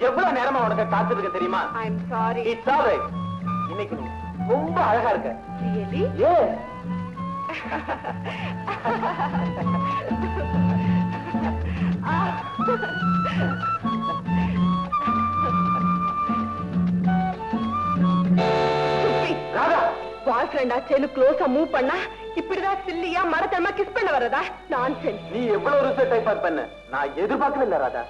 எவ்வளவு நேரமா உனக்கு காத்திருக்க தெரியுமா? இன்னைக்கு ரொம்ப அழகா இருக்க. ரியலி ஏ? பாய் ஃப்ரெண்ட் க்ளோஸா மூவ் பண்ணா இப்படிதான் சில்லியா மரத்தனமா கிஸ் பண்ண வரதா நான்சென்ஸ் நீ எவ்வளவு ரிசல்ட் டைப் பண்ண? நான் எதிர்பார்க்கவே இல்ல ராதா.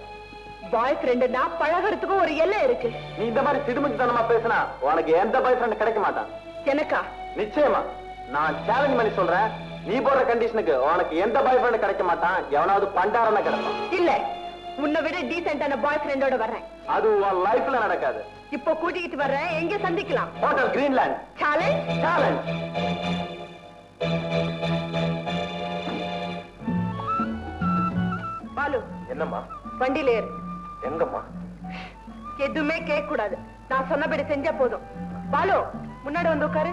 பாய் ஃப்ரெண்டுனா பழகிறதுக்கும் ஒரு எல்லை இருக்கு. நீ இந்த மாதிரி சிடுமுச்சுத்தனமா பேசினா உனக்கு எந்த பாய் ஃப்ரெண்ட் கிடைக்க மாட்டான். எனக்கா? நிச்சயமா. நான் சேலஞ்ச் பண்ணி சொல்றேன். நீ போடுற கண்டிஷனுக்கு உனக்கு எந்த பாய் ஃப்ரெண்ட் கிடைக்க மாட்டான். எவனாவது பண்டாரன கிடைக்கும் இல்ல. உன்னை விட டீசென்டான பாய் ஃப்ரெண்டோட வர்றேன். அது உன் லைஃப்ல நடக்காது. இப்போ கூட்டிக்கிட்டு வர்றேன். எங்க சந்திக்கலாம்? Hotel Greenland challenge challenge Balu. என்னம்மா? வண்டியில ஏறு. எங்கம்மா? எதுவுமே கேட்க கூடாது நான் சொன்னபடி செஞ்சா போதும். பாலு முன்னாடி வந்து உட்காரு.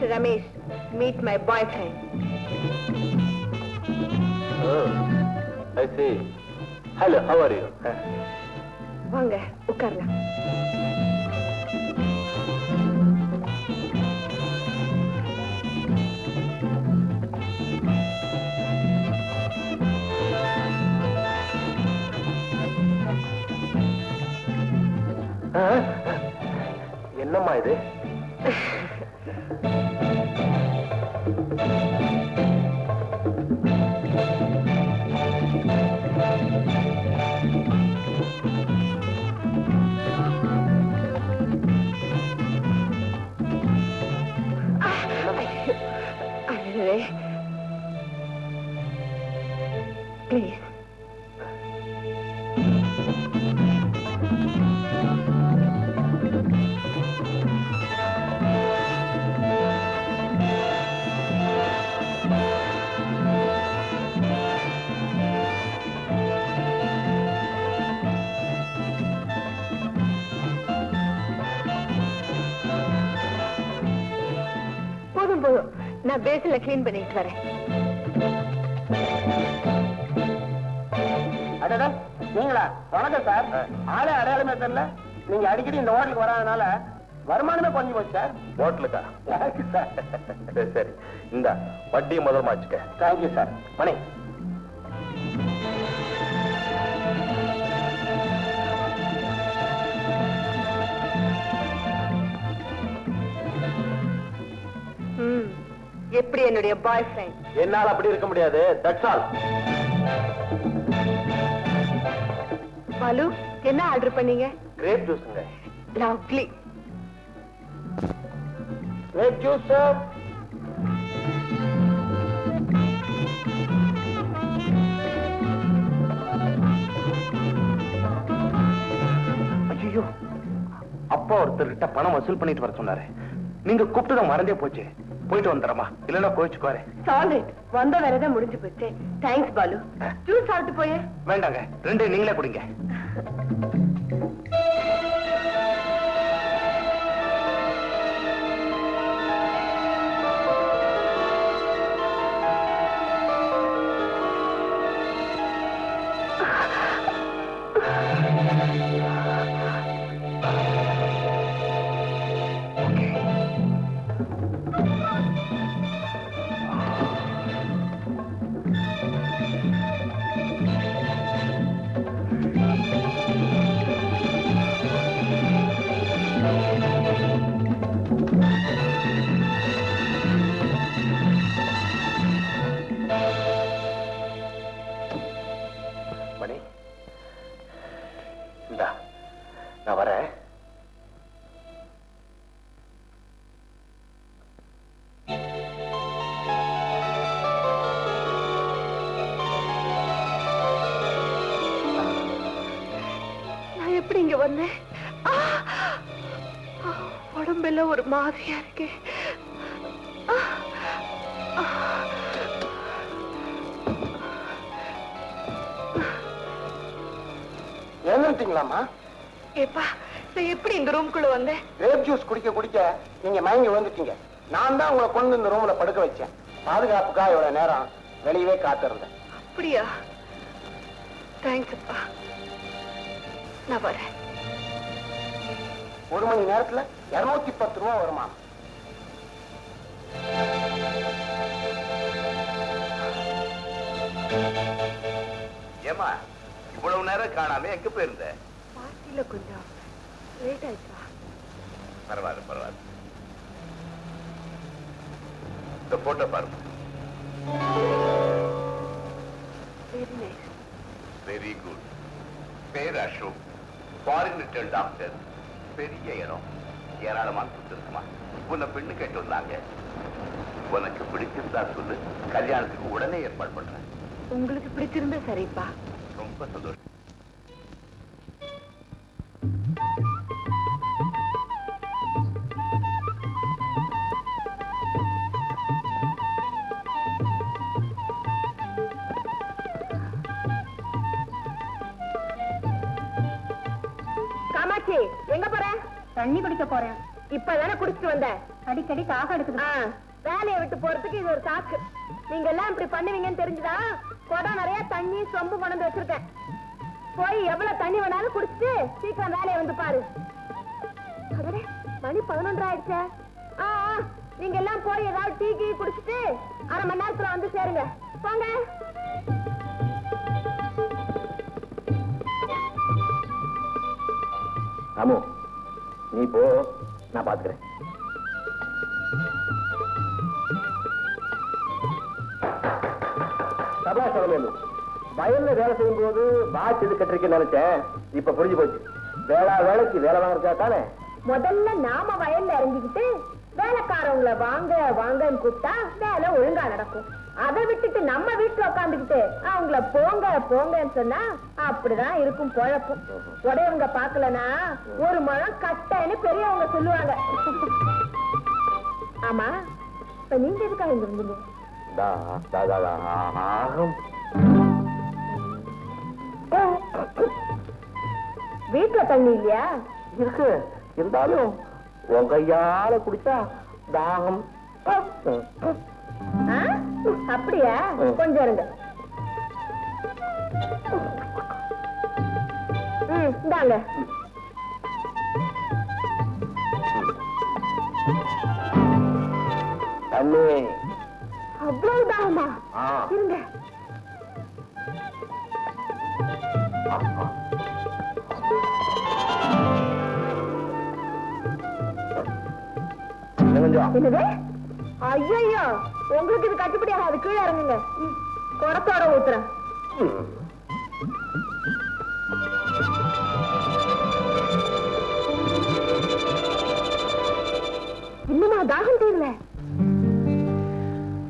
Mr. Ramesh. Meet my boyfriend. I see hello how are you வாங்க உட்காரலாம் என்னம்மா இது நான் பேசில க்ளீன் பண்ணிட்டு வரேன். அடடா நீங்களா? வணக்கம் சார். ஆளே அடையாளமே தெரியல. நீங்க அடிக்கடி இந்த ஹோட்டலுக்கு வராதனால வருமானமே குறைஞ்சு போச்சு சார். ஹோட்டலுக்கா? சரி இந்த வட்டியை முதல்ல வச்சுக்க. Thank you sir Mani. எப்படி என்னுடைய பாய் ஃப்ரெண்ட் என்னால அப்படி இருக்க முடியாது. தட்ஸ் ஆல் பாலு என்ன ஆர்டர் பண்ணீங்க? கிரேப் ஜூஸ்ங்க லவ்லி கிரேப் ஜூஸ் சார் அப்பா ஒருத்தர்கிட்ட பணம் வசூல் பண்ணிட்டு வர சொன்னாரு. நீங்க கூப்பிட்டத மறந்தே போச்சு. போயிட்டு வந்துடுறமா இல்லைன்னா கோச்சுக்குவாரு சாலிட் வந்த வேலைதான் முடிஞ்சு போச்சு. தேங்க்ஸ் பாலு. ஜூஸ் சாப்பிட்டு போயே. வேண்டாங்க. ரெண்டு நீங்களே குடிங்க. மாதிரியா இருக்கு. எழுந்துட்டீங்களாம்மா ஏப்பா நான் எப்படி இந்த ரூம்குள்ள வந்தேன்? கிரேப் ஜூஸ் குடிக்க குடிக்க நீங்க மயங்கி வந்துட்டீங்க நான் தான் உங்களை கொண்டு இந்த ரூம்ல படுக்க வச்சேன். பாதுகாப்புக்காக இவ்வளவு நேரம் வெளியவே காத்திருந்தேன். அப்படியா? தேங்க்ஸ் அப்பா. நான் வரேன். ஒரு மணி நேரத்துல இருநூத்தி பத்து ரூபா வருமா? ஏமா இவ்வளவு நேரம் காணாம எங்க போயிருந்த? பார்ட்டியில கொஞ்சம் லேட் ஆயிடுச்சா பரவாயில்ல பரவாயில்ல. இந்த போட்டோ பாருங்க. வெரி குட் பேர் அசோக். ஃபாரின் ரிட்டர்ன் டாக்டர் பெரிய இடம். ஏராளமான சொத்து இருக்குமா? உன்னை பெண்ணு கேட்டு வந்தாங்க. உனக்கு பிடிச்சிருந்தா சொல்லு. கல்யாணத்துக்கு உடனே ஏற்பாடு பண்றேன். உங்களுக்கு பிடிச்சிருந்தா சரிப்பா. ரொம்ப சந்தோஷம். தண்ணி குடிக்க போறேன். இப்பதானே குடிச்சிட்டு வந்த? அடிக்கடி தாக எடுக்குது. வேலையை விட்டு போறதுக்கு இது ஒரு சாக்கு. நீங்க எல்லாம் இப்படி பண்ணுவீங்கன்னு தெரிஞ்சுதா? குடம் நிறைய தண்ணி சொம்பு கொண்டு வச்சிருக்கேன். போய் எவ்வளவு தண்ணி வேணாலும் குடிச்சிட்டு சீக்கிரம் வேலையை வந்து பாரு. மணி பதினொன்று ஆயிடுச்சே ஆ ஆ, நீங்க எல்லாம் போய் ஏதாவது டீ கீ குடிச்சிட்டு அரை மணி நேரத்துல வந்து சேருங்க. போங்க. ராமு நீ போ நான் பாத்துக்கிறேன். சபா அவலேலு வயல்ல வேலை செய்யும் போது பாட்ச் இது கட்டிருக்கேன்னு நினைச்சேன். இப்ப புரிஞ்சு போச்சு. வேளா வேலைக்கு வேலை வாங்குறதா தானே? முதல்ல நாம வயல்ல இறங்கிக்கிட்டு வேலைக்காரவங்களை வாங்க வாங்கன்னு கூப்பிட்டா வேலை ஒழுங்கா நடக்கும். அதை விட்டுட்டு நம்ம வீட்டுல உட்காந்துக்கிட்டு அவங்கள போங்க போங்கன்னு சொன்னா அப்படிதான் இருக்கும் பொழப்பும். உடையவங்க பாக்கலனா ஒரு முழம் கட்டன்னு பெரியவங்க சொல்லுவாங்க. ஆமா இப்ப நீங்க எதுக்காக இங்க இருந்தீங்க வீட்டுல தண்ணி இல்லையா? இருக்கு. இருந்தாலும் உன் கையால குடிச்சா தாகம்? அப்படியா. கொஞ்சம் இருங்க. இந்தாங்க. தண்ணி அவ்வளவு தாகமா ஆ. இருங்க. என்னது? ஐயோ உங்களுக்கு இது கட்டுப்படி ஆகாது. கீழே இறங்குங்க. ம், குடத்தோட ஊத்துறேன். இன்னுமா தாகம் தீரல?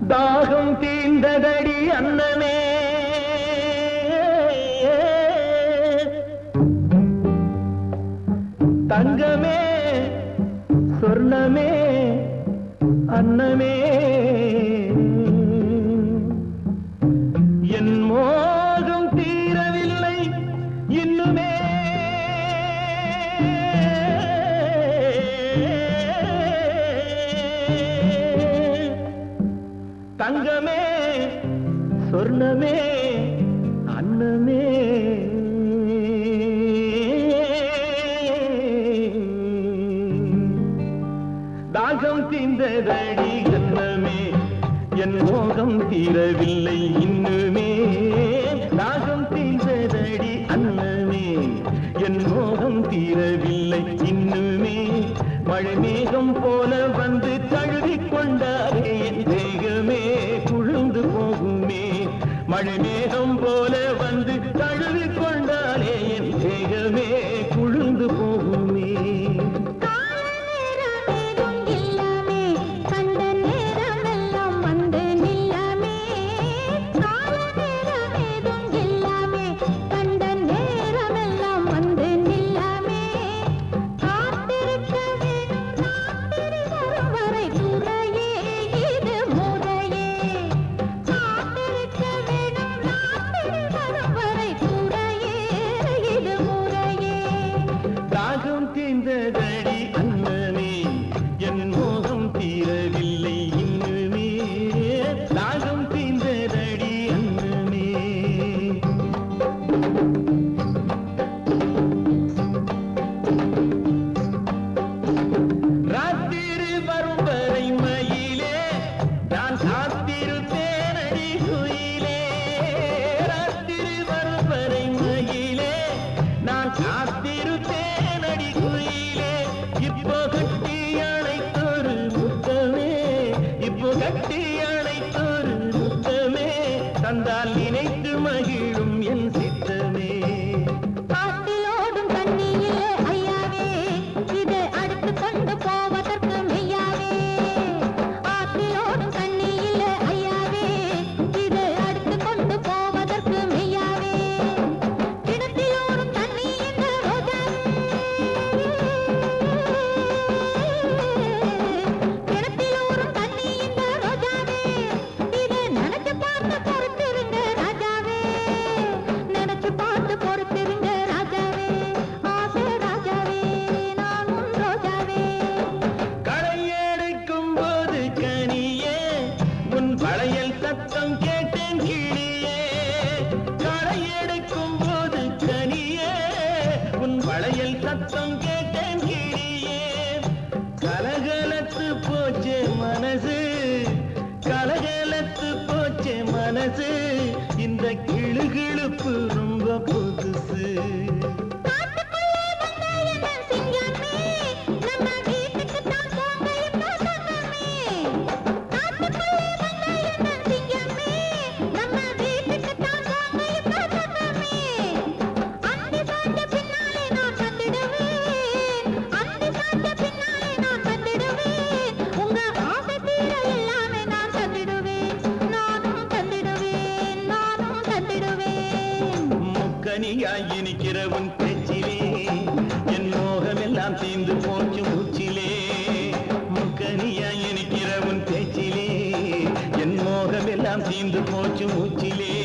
தாகம் தீர்ந்ததடி அண்ணனே. தங்கமே சொர்ணமே அன்னமே. தீரவில்லை இன்னுமே. தாகம் தீர்ந்ததடி அன்னமே. என் மோகம் தீரவில்லை இன்னுமே. மழை மேகம் போல வந்து தழுவி கொண்டாரே என் தேகமே. குழுந்து போகுமே. மழை மேகம் போல வந்து தழுவி கொண்டாலே என் தேகமே. குழுந்து போகுமே. மோகமெல்லாம் தீந்து போச்சு மூச்சிலே.